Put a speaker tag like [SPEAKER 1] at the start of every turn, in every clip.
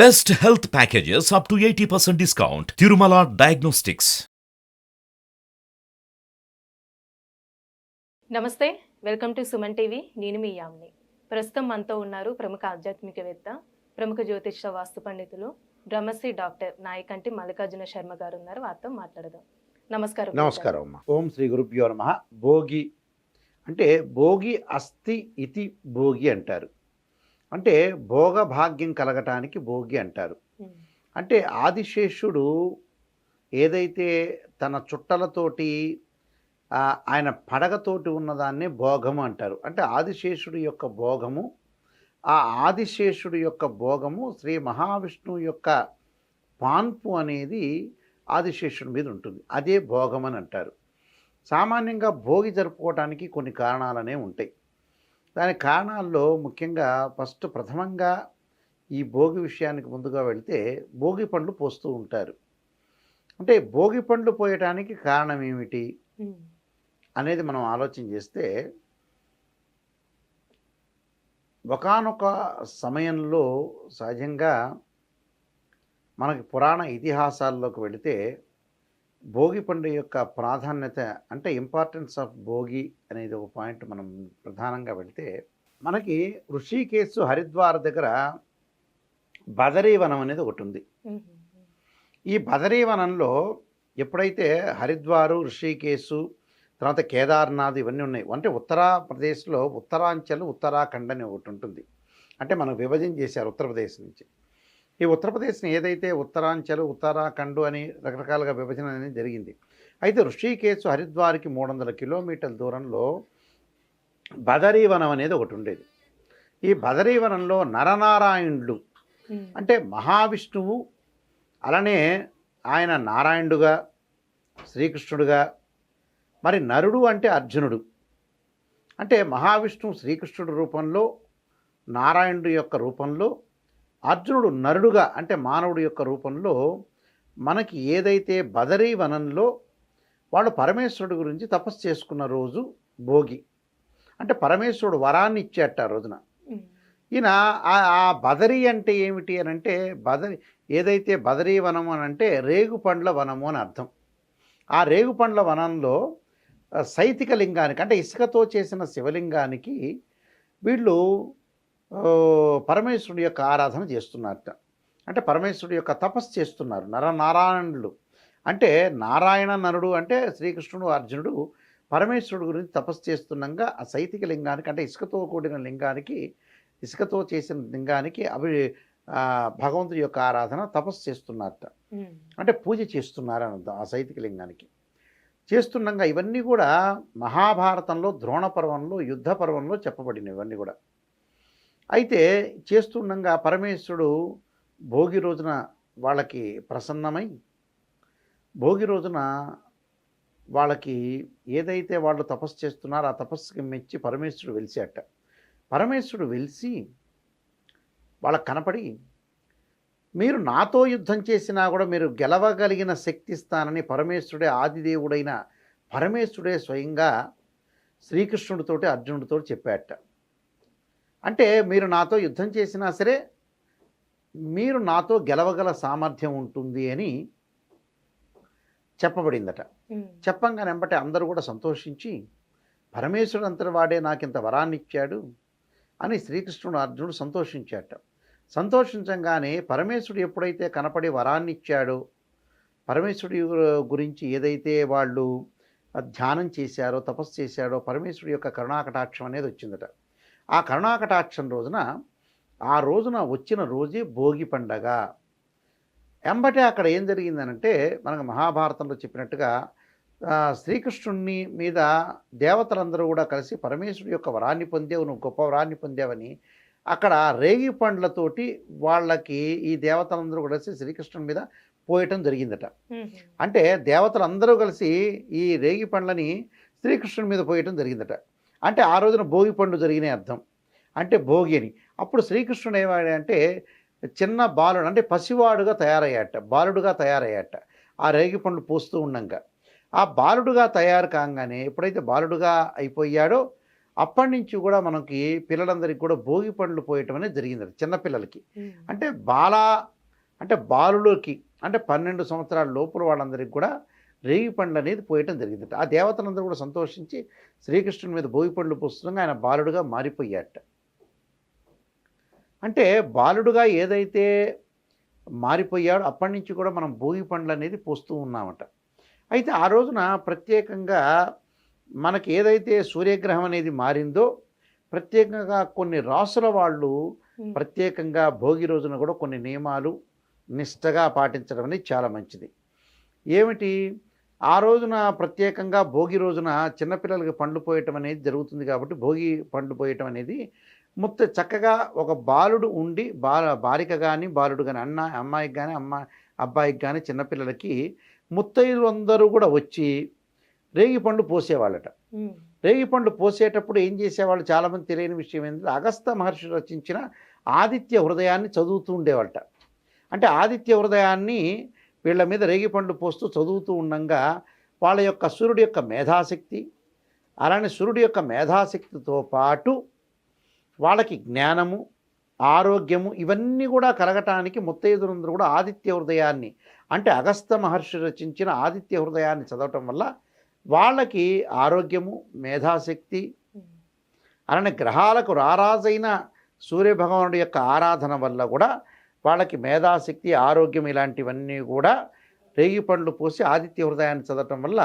[SPEAKER 1] Best health packages up to 80% discount. Tirumala Diagnostics.
[SPEAKER 2] నమస్తే welcome to Suman TV. నేను మీ యామ్ని. ప్రస్తుతం మనతో ఉన్నారు ప్రముఖ ఆధ్యాత్మికవేత్త ప్రముఖ జ్యోతిష వాస్తు పండితులు బ్రహ్మశ్రీ డాక్టర్ నాయకంటి మల్లికార్జున శర్మ గారు ఉన్నారు. వారితో మాట్లాడదాం. నమస్కారం.
[SPEAKER 3] నమస్కారం అమ్మ. ఓం శ్రీ గురుభ్యో నమ. భోగి అంటే భోగి అస్థి ఇతి భోగి అంటారు. అంటే భోగ భాగ్యం కలగటానికి భోగి అంటారు. అంటే ఆదిశేషుడు ఏదైతే తన చుట్టలతోటి ఆయన పడగతోటి ఉన్నదాన్నే భోగము అంటారు. అంటే ఆదిశేషుడు యొక్క భోగము ఆ ఆదిశేషుడు యొక్క భోగము శ్రీ మహావిష్ణువు యొక్క పాన్పు అనేది ఆదిశేషుడి మీద ఉంటుంది. అదే భోగం అని అంటారు. సామాన్యంగా భోగి జరుపుకోవడానికి కొన్ని కారణాలనే ఉంటాయి. దాని కారణాల్లో ముఖ్యంగా ఫస్ట్ ప్రథమంగా ఈ భోగి విషయానికి ముందుగా వెళితే భోగి పండ్లు పోస్తూ ఉంటారు. అంటే భోగి పండ్లు పోయటానికి కారణం ఏమిటి? అనేది మనం ఆలోచన చేస్తే ఒకానొక సమయంలో సహజంగా మనకి పురాణ ఇతిహాసాల్లోకి వెళితే భోగి పండుగ యొక్క ప్రాధాన్యత అంటే ఇంపార్టెన్స్ ఆఫ్ భోగి అనేది ఒక పాయింట్ మనం ప్రధానంగా వెళితే మనకి ఋషికేశు హరిద్వార్ దగ్గర బదరీవనం అనేది ఒకటి ఉంది. ఈ బదరీవనంలో ఎప్పుడైతే హరిద్వారు ఋషికేశు తర్వాత కేదార్నాథ్ ఇవన్నీ ఉన్నాయి అంటే ఉత్తరప్రదేశ్లో ఉత్తరాంచల్ ఉత్తరాఖండ్ అని ఒకటి ఉంటుంది. అంటే మనం విభజన చేశారు ఉత్తరప్రదేశ్ నుంచి. ఈ ఉత్తరప్రదేశ్ని ఏదైతే ఉత్తరాంచల్ ఉత్తరాఖండ్ అని రకరకాలుగా విభజన అనేది జరిగింది. అయితే ఋషికేశు హరిద్వార్కి మూడు వందల కిలోమీటర్ల దూరంలో బదరీవనం అనేది ఒకటి ఉండేది. ఈ బదరీవనంలో నరనారాయణుడు అంటే మహావిష్ణువు అలానే ఆయన నారాయణుడుగా శ్రీకృష్ణుడుగా మరి నరుడు అంటే అర్జునుడు. అంటే మహావిష్ణువు శ్రీకృష్ణుడు రూపంలో నారాయణుడు యొక్క రూపంలో అర్జునుడు నరుడుగా అంటే మానవుడి యొక్క రూపంలో మనకి ఏదైతే బదరీ వనంలో వాళ్ళు పరమేశ్వరుడు గురించి తపస్సు చేసుకున్న రోజు భోగి. అంటే పరమేశ్వరుడు వరాన్ని ఇచ్చేట ఆ రోజున. ఈయన ఆ- బదరి అంటే ఏమిటి అని అంటే బదరి ఏదైతే బదరీ వనం అని అంటే రేగు పండ్ల వనము అని అర్థం. ఆ రేగు పండ్ల వనంలో సైతిక లింగానికి అంటే ఇసుకతో చేసిన శివలింగానికి వీళ్ళు పరమేశ్వరుడి యొక్క ఆరాధన చేస్తున్నారట. అంటే పరమేశ్వరుడి యొక్క తపస్సు చేస్తున్నారు నరనారాయణుడు అంటే నారాయణ నరుడు అంటే శ్రీకృష్ణుడు అర్జునుడు పరమేశ్వరుడు గురించి తపస్సు చేస్తుండగా ఆ సైతిక లింగానికి అంటే ఇసుకతో కూడిన లింగానికి ఇసుకతో చేసిన లింగానికి అవి భగవంతుడి యొక్క ఆరాధన తపస్సు చేస్తున్నారట. అంటే పూజ చేస్తున్నారు అని అర్థం ఆ సైతిక లింగానికి. చేస్తుండగా ఇవన్నీ కూడా మహాభారతంలో ద్రోణ పర్వంలో యుద్ధ పర్వంలో చెప్పబడినవి ఇవన్నీ కూడా. అయితే చేస్తుండగా పరమేశ్వరుడు భోగి రోజున వాళ్ళకి ప్రసన్నమై భోగి రోజున వాళ్ళకి ఏదైతే వాళ్ళు తపస్సు చేస్తున్నారో ఆ తపస్సుకి మెచ్చి పరమేశ్వరుడు వెలిసాట పరమేశ్వరుడు వెలిసి వాళ్ళకి కనపడి మీరు నాతో యుద్ధం చేసినా కూడా మీరు గెలవగలిగిన శక్తి ఇస్తానని పరమేశ్వరుడే ఆదిదేవుడైన పరమేశ్వరుడే స్వయంగా శ్రీకృష్ణుడితోటి అర్జునుడితో చెప్పాట అంటే మీరు నాతో యుద్ధం చేసినా సరే మీరు నాతో గెలవగల సామర్థ్యం ఉంటుంది అని చెప్పబడిందట. చెప్పంగానే వెంబటే అందరూ కూడా సంతోషించి పరమేశ్వరుడు అంతటి వాడే నాకు ఇంత వరాన్ని ఇచ్చాడు అని శ్రీకృష్ణుడు అర్జునుడు సంతోషించాట సంతోషించగానే పరమేశ్వరుడు ఎప్పుడైతే కనపడి వరాన్ని ఇచ్చాడో పరమేశ్వరుడి గురించి ఏదైతే వాళ్ళు ధ్యానం చేశారో తపస్సు చేశాడో పరమేశ్వరుడి యొక్క కరుణాకటాక్షం అనేది వచ్చిందట. ఆ కరుణాకటాక్షం రోజున ఆ రోజున వచ్చిన రోజే భోగి పండగ. ఎంబటే అక్కడ ఏం జరిగిందనంటే మనకు మహాభారతంలో చెప్పినట్టుగా ఆ, శ్రీకృష్ణుని మీద దేవతలందరూ కూడా కలిసి పరమేశ్వరుడి యొక్క వరాన్ని పొందేవు నువ్వు గొప్ప వరాన్ని పొందావని అక్కడ రేగి పండ్లతోటి వాళ్ళకి ఈ దేవతలందరూ కలిసి శ్రీకృష్ణుని మీద పోయటం జరిగిందట. అంటే దేవతలందరూ కలిసి ఈ రేగి పండ్లని శ్రీకృష్ణుని మీద పోయటం జరిగిందట. అంటే ఆ రోజున భోగి పండు జరిగిన అర్థం. అంటే భోగి అని. అప్పుడు శ్రీకృష్ణుడు ఏమాడంటే చిన్న బాలుడు అంటే పసివాడుగా తయారయ్యాట బాలుడుగా తయారయ్యాట ఆ రేగి పండు పోస్తూ ఉండంగా. ఆ బాలుడుగా తయారు కాగానే ఎప్పుడైతే బాలుడుగా అయిపోయాడో అప్పటి నుంచి కూడా మనకి పిల్లలందరికీ కూడా భోగి పండ్లు పోయటం అనేది జరిగింది చిన్నపిల్లలకి. అంటే బాల అంటే బాలులోకి అంటే పన్నెండు సంవత్సరాల లోపల వాళ్ళందరికీ కూడా రేగి పండ్లు అనేది పోయటం జరిగింది ఆ దేవతలందరూ కూడా సంతోషించి శ్రీకృష్ణుని మీద భోగి పండ్లు పోస్తుండగా ఆయన బాలుడుగా మారిపోయాట అంటే బాలుడుగా ఏదైతే మారిపోయాడో అప్పటి నుంచి కూడా మనం భోగి పండ్లు అనేది పోస్తూ ఉన్నామట. అయితే ఆ రోజున ప్రత్యేకంగా మనకి ఏదైతే సూర్యగ్రహం అనేది మారిందో ప్రత్యేకంగా కొన్ని రాసుల వాళ్ళు. ప్రత్యేకంగా భోగి రోజున కూడా కొన్ని నియమాలు నిష్టగా పాటించడం అనేది చాలా మంచిది. ఏమిటి? ఆ రోజున ప్రత్యేకంగా భోగి రోజున చిన్నపిల్లలకి పండ్లు పోయటం అనేది జరుగుతుంది కాబట్టి భోగి పండ్లు పోయటం అనేది ముత్త చక్కగా ఒక బాలుడు ఉండి బాల బాలిక కానీ బాలుడు కానీ అన్న అమ్మాయికి కానీ అమ్మ అబ్బాయికి కానీ చిన్నపిల్లలకి ముత్తైదులు అందరూ కూడా వచ్చి రేగి పండు పోసేవాళ్ళట. రేగి పండు పోసేటప్పుడు ఏం చేసేవాళ్ళు? చాలామంది తెలియని విషయం ఏంటంటే అగస్త మహర్షి రచించిన ఆదిత్య హృదయాన్ని చదువుతూ ఉండేవాళ్ళట. అంటే ఆదిత్య హృదయాన్ని వీళ్ళ మీద రేగి పండు పోస్తూ చదువుతూ ఉండంగా వాళ్ళ యొక్క సూర్యుడి యొక్క మేధాశక్తి అలానే సూర్యుడి యొక్క మేధాశక్తితో పాటు వాళ్ళకి జ్ఞానము ఆరోగ్యము ఇవన్నీ కూడా కలగటానికి ముత్తైదులందరూ కూడా ఆదిత్య హృదయాన్ని అంటే అగస్త మహర్షి రచించిన ఆదిత్య హృదయాన్ని చదవటం వల్ల వాళ్ళకి ఆరోగ్యము మేధాశక్తి. అలానే గ్రహాలకు రారాజైన సూర్యభగవానుడి యొక్క ఆరాధన వల్ల కూడా వాళ్ళకి మేధాశక్తి ఆరోగ్యం ఇలాంటివన్నీ కూడా రేగి పండ్లు పోసి ఆదిత్య హృదయాన్ని చదవటం వల్ల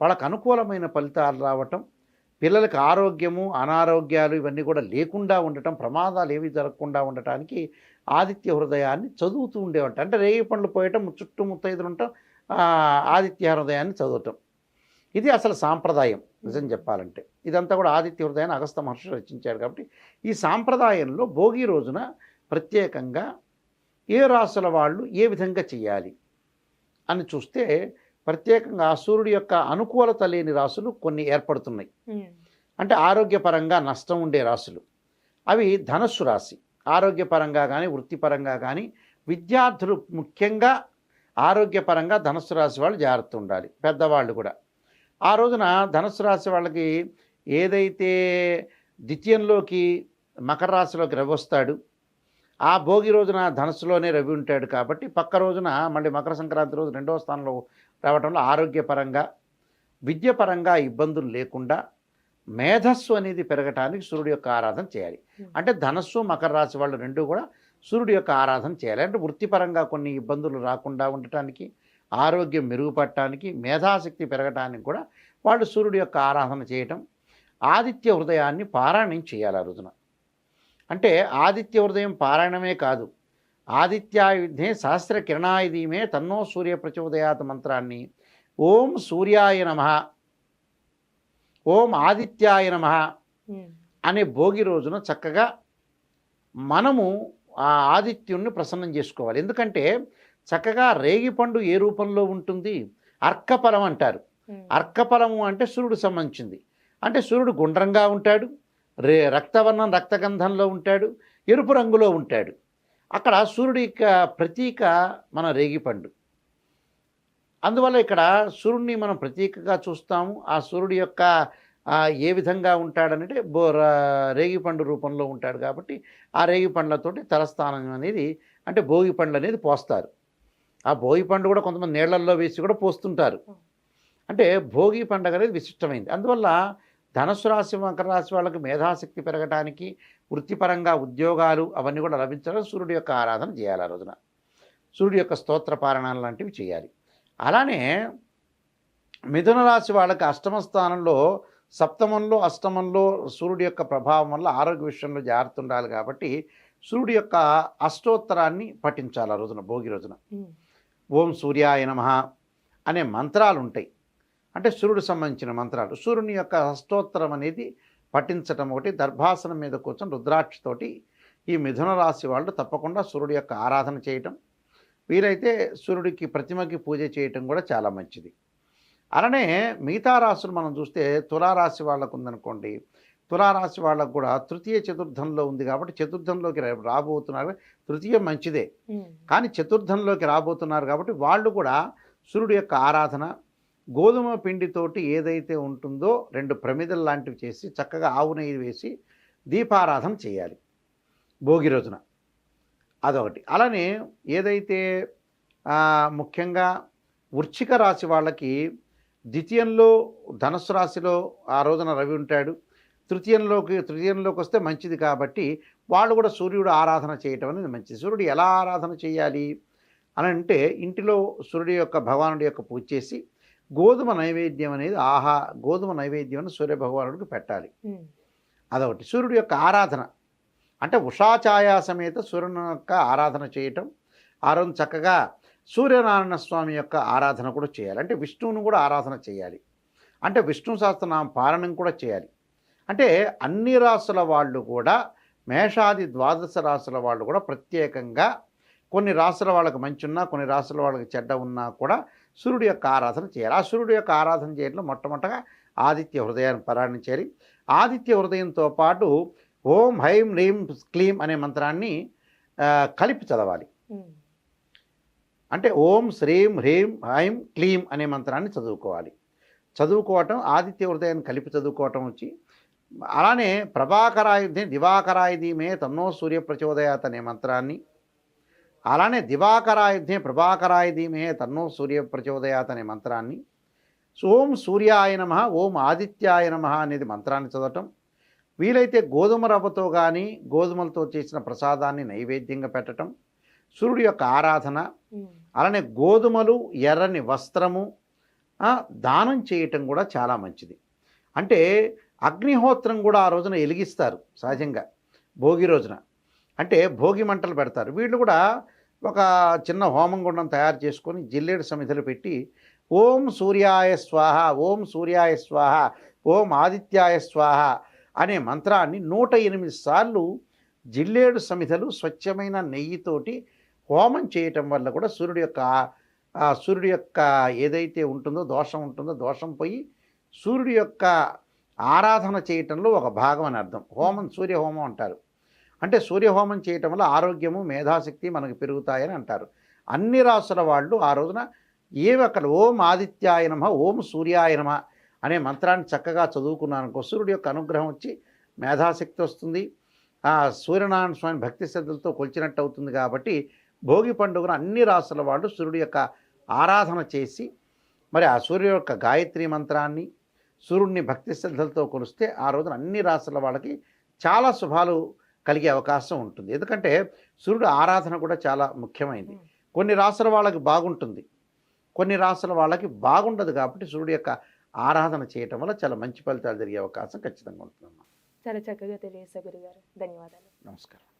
[SPEAKER 3] వాళ్ళకు అనుకూలమైన ఫలితాలు రావటం పిల్లలకు ఆరోగ్యము అనారోగ్యాలు ఇవన్నీ కూడా లేకుండా ఉండటం ప్రమాదాలు ఏవి జరగకుండా ఉండటానికి ఆదిత్య హృదయాన్ని చదువుతూ ఉండేవంట అంటే రేగి పండ్లు పోయటం చుట్టూ ముత్తైదులు ఉండటం ఆదిత్య హృదయాన్ని చదవటం. ఇది అసలు సాంప్రదాయం నిజం చెప్పాలంటే. ఇదంతా కూడా ఆదిత్య హృదయాన్ని అగస్త మహర్షి రచించారు కాబట్టి ఈ సాంప్రదాయంలో భోగి రోజున ప్రత్యేకంగా ఏ రాసుల వాళ్ళు ఏ విధంగా చేయాలి అని చూస్తే ప్రత్యేకంగా సూర్యుడి యొక్క అనుకూలత లేని రాసులు కొన్ని ఏర్పడుతున్నాయి. అంటే ఆరోగ్యపరంగా నష్టం ఉండే రాశులు. అవి ధనస్సు రాశి. ఆరోగ్యపరంగా కానీ వృత్తిపరంగా కానీ విద్యార్థులు ముఖ్యంగా ఆరోగ్యపరంగా ధనస్సు రాశి వాళ్ళు జాగ్రత్త ఉండాలి. పెద్దవాళ్ళు కూడా. ఆ రోజున ధనుసు రాశి వాళ్ళకి ఏదైతే ద్వితీయంలోకి మకర రాశిలోకి రవి వస్తాడు ఆ భోగి రోజున ధనుసులోనే రవి ఉంటాడు కాబట్టి పక్క రోజున మళ్ళీ మకర సంక్రాంతి రోజు రెండవ స్థానంలో రావడంలో ఆరోగ్యపరంగా విద్యపరంగా ఇబ్బందులు లేకుండా మేధస్సు అనేది పెరగటానికి సూర్యుడి యొక్క ఆరాధన చేయాలి. అంటే ధనస్సు మకర రాశి వాళ్ళు రెండు కూడా సూర్యుడి యొక్క ఆరాధన చేయాలి. అంటే వృత్తిపరంగా కొన్ని ఇబ్బందులు రాకుండా ఉండటానికి ఆరోగ్యం మెరుగుపడటానికి మేధాశక్తి పెరగటానికి కూడా వాళ్ళు సూర్యుడి యొక్క ఆరాధన చేయటం ఆదిత్య హృదయాన్ని పారాయణం చేయాలి ఆ రోజున. అంటే ఆదిత్య హృదయం పారాయణమే కాదు. ఆదిత్యాయుధే సహస్ర కిరణాయుధీమే తన్నో సూర్య ప్రచోదయాత మంత్రాన్ని ఓం సూర్యాయ నమ ఓం ఆదిత్యాయ నమ. అనే భోగి రోజున చక్కగా మనము ఆ ఆదిత్యుణ్ణి ప్రసన్నం చేసుకోవాలి. ఎందుకంటే చక్కగా రేగిపండు ఏ రూపంలో ఉంటుంది? అర్కఫలం అంటారు. అర్కఫలము అంటే సూర్యుడు సంబంధించింది. అంటే సూర్యుడు గుండ్రంగా ఉంటాడు. రే రక్తవర్ణం రక్తగంధంలో ఉంటాడు ఎరుపు రంగులో ఉంటాడు. అక్కడ సూర్యుడి యొక్క ప్రతీక మన రేగిపండు. అందువల్ల ఇక్కడ సూర్యుడిని మనం ప్రతీకగా చూస్తాము. ఆ సూర్యుడి యొక్క ఏ విధంగా ఉంటాడనంటే బో రేగిపండు రూపంలో ఉంటాడు కాబట్టి ఆ రేగి పండ్లతోటి తలస్థానం అనేది అంటే భోగి పండ్లు అనేది పోస్తారు. ఆ భోగి పండు కూడా కొంతమంది నీళ్ళల్లో వేసి కూడా పోస్తుంటారు. అంటే భోగి పండుగ అనేది విశిష్టమైంది. అందువల్ల ధనుసు రాశి మకర రాశి వాళ్ళకి మేధాశక్తి పెరగడానికి వృత్తిపరంగా ఉద్యోగాలు అవన్నీ కూడా లభించడం సూర్యుడి యొక్క ఆరాధన చేయాలి ఆ రోజున. సూర్యుడి యొక్క స్తోత్ర పారాయణాలు లాంటివి చేయాలి. అలానే మిథున రాశి వాళ్ళకి అష్టమ స్థానంలో సప్తమంలో అష్టమంలో సూర్యుడి యొక్క ప్రభావం వల్ల ఆరోగ్య విషయంలో జాగ్రత్త ఉండాలి కాబట్టి సూర్యుడి యొక్క అష్టోత్తరాన్ని పఠించాలి ఆ రోజున భోగి రోజున. ఓం సూర్యాయ నమ అనే మంత్రాలు ఉంటాయి. అంటే సూర్యుడు సంబంధించిన మంత్రాలు. సూర్యుని యొక్క అష్టోత్తరం అనేది పఠించటం ఒకటి దర్భాసనం మీద కూర్చొని రుద్రాక్షతోటి ఈ మిథున రాశి వాళ్ళు తప్పకుండా సూర్యుడి యొక్క ఆరాధన చేయటం. వీరైతే సూర్యుడికి ప్రతిమకి పూజ చేయటం కూడా చాలా మంచిది. అలానే మిగతా రాశులు మనం చూస్తే తులారాశి వాళ్ళకు ఉందనుకోండి. తులారాశి వాళ్ళకు కూడా తృతీయ చతుర్థంలో ఉంది కాబట్టి చతుర్థంలోకి రాబోతున్నారు. తృతీయ మంచిదే. కానీ చతుర్థంలోకి రాబోతున్నారు కాబట్టి వాళ్ళు కూడా సూర్యుడి యొక్క ఆరాధన గోధుమ పిండితోటి ఏదైతే ఉంటుందో రెండు ప్రమిదలు లాంటివి చేసి చక్కగా ఆవు నెయ్యి వేసి దీపారాధన చేయాలి భోగి రోజున. అదొకటి. అలానే ఏదైతే ముఖ్యంగా వృచ్చిక రాశి వాళ్ళకి ద్వితీయంలో ధనుసు రాశిలో ఆ రోజున రవి ఉంటాడు. తృతీయంలోకి తృతీయంలోకి వస్తే మంచిది కాబట్టి వాళ్ళు కూడా సూర్యుడు ఆరాధన చేయటం అనేది మంచిది. సూర్యుడు ఎలా ఆరాధన చేయాలి అని అంటే ఇంటిలో సూర్యుడి యొక్క భగవానుడి యొక్క పూజ చేసి గోధుమ నైవేద్యం అనేది ఆహా గోధుమ నైవేద్యం అని సూర్య భగవానుడికి పెట్టాలి అదొకటి. సూర్యుడి యొక్క ఆరాధన. అంటే ఉషాఛాయా సమేత సూర్యుని యొక్క ఆరాధన చేయటం ఆ రోజు చక్కగా సూర్యనారాయణ స్వామి యొక్క ఆరాధన కూడా చేయాలి. అంటే విష్ణువును కూడా ఆరాధన చేయాలి. అంటే విష్ణు సహస్రనామ పాలనం కూడా చేయాలి. అంటే అన్ని రాసుల వాళ్ళు కూడా మేషాది ద్వాదశ రాసుల వాళ్ళు కూడా ప్రత్యేకంగా కొన్ని రాసుల వాళ్ళకి మంచి ఉన్నా కొన్ని రాసుల వాళ్ళకి చెడ్డ ఉన్నా కూడా సూర్యుడి యొక్క ఆరాధన చేయాలి. ఆ సూర్యుడి యొక్క ఆరాధన చేయడంలో మొట్టమొదటగా ఆదిత్య హృదయాన్ని పారాయణించాలి. ఆదిత్య హృదయంతో పాటు ఓం హైం హ్రీం క్లీం అనే మంత్రాన్ని కలిపి చదవాలి. అంటే ఓం శ్రీం హ్రీం హైం క్లీం అనే మంత్రాన్ని చదువుకోవాలి. చదువుకోవటం ఆదిత్య హృదయాన్ని కలిపి చదువుకోవటం వచ్చి అలానే ప్రభాకరాయుధి దివాకరాయుధీమే తన్నో సూర్య ప్రచోదయాత్ అనే మంత్రాన్ని అలానే దివాకరాయుధే ప్రభాకరాయుధీమే తన్నో సూర్య ప్రచోదయాత్ అనే మంత్రాన్ని. ఓం సూర్యాయ నమ ఓం ఆదిత్యాయ నమ అనేది మంత్రాన్ని చదవటం. వీలైతే గోధుమ రవ్వతో కానీ గోధుమలతో చేసిన ప్రసాదాన్ని నైవేద్యంగా పెట్టడం సూర్యుడి యొక్క ఆరాధన. అలానే గోధుమలు ఎర్రని వస్త్రము దానం చేయటం కూడా చాలా మంచిది. అంటే అగ్నిహోత్రం కూడా ఆ రోజున వెలిగిస్తారు సహజంగా. భోగి రోజున. అంటే భోగి మంటలు పెడతారు. వీళ్ళు కూడా ఒక చిన్న హోమం గుండం తయారు చేసుకొని జిల్లేడు సమిధలు పెట్టి ఓం సూర్యాయ స్వాహ ఓం సూర్యాయ స్వాహ ఓం ఆదిత్యాయ స్వాహ అనే మంత్రాన్ని నూట ఎనిమిది సార్లు జిల్లేడు సమిధలు స్వచ్ఛమైన నెయ్యితోటి హోమం చేయటం వల్ల కూడా సూర్యుడి యొక్క సూర్యుడి యొక్క ఏదైతే ఉంటుందో దోషం ఉంటుందో దోషం పోయి సూర్యుడి యొక్క ఆరాధన చేయటంలో ఒక భాగం అని అర్థం. హోమం సూర్య హోమం అంటారు. అంటే సూర్యహోమం చేయటం వల్ల ఆరోగ్యము మేధాశక్తి మనకు పెరుగుతాయని అంటారు. అన్ని రాసుల వాళ్ళు ఆ రోజున ఏవి అక్కడ ఓం ఆదిత్యాయనమ ఓం సూర్యాయనమ అనే మంత్రాన్ని చక్కగా చదువుకున్నానుకో సూర్యుడి యొక్క అనుగ్రహం వచ్చి మేధాశక్తి వస్తుంది. ఆ సూర్యనారాయణ స్వామి భక్తి శ్రద్ధలతో కొలిచినట్టు అవుతుంది కాబట్టి భోగి పండుగను అన్ని రాసుల వాళ్ళు సూర్యుడి యొక్క ఆరాధన చేసి మరి ఆ సూర్యుడి యొక్క గాయత్రి మంత్రాన్ని సూర్యుడిని భక్తి శ్రద్ధలతో కొలిస్తే ఆ రోజున అన్ని రాసుల వాళ్ళకి చాలా శుభాలు కలిగే అవకాశం ఉంటుంది. ఎందుకంటే సూర్యుడు ఆరాధన కూడా చాలా ముఖ్యమైనది కొన్ని రాసుల వాళ్ళకి బాగుంటుంది. కొన్ని రాసుల వాళ్ళకి బాగుండదు కాబట్టి సూర్యుడి యొక్క ఆరాధన చేయటం వల్ల చాలా మంచి ఫలితాలు జరిగే అవకాశం ఖచ్చితంగా ఉంటుందమ్మా
[SPEAKER 2] చాలా చక్కగా తెలియజేశారు గురుగారు. ధన్యవాదాలు.
[SPEAKER 3] నమస్కారం.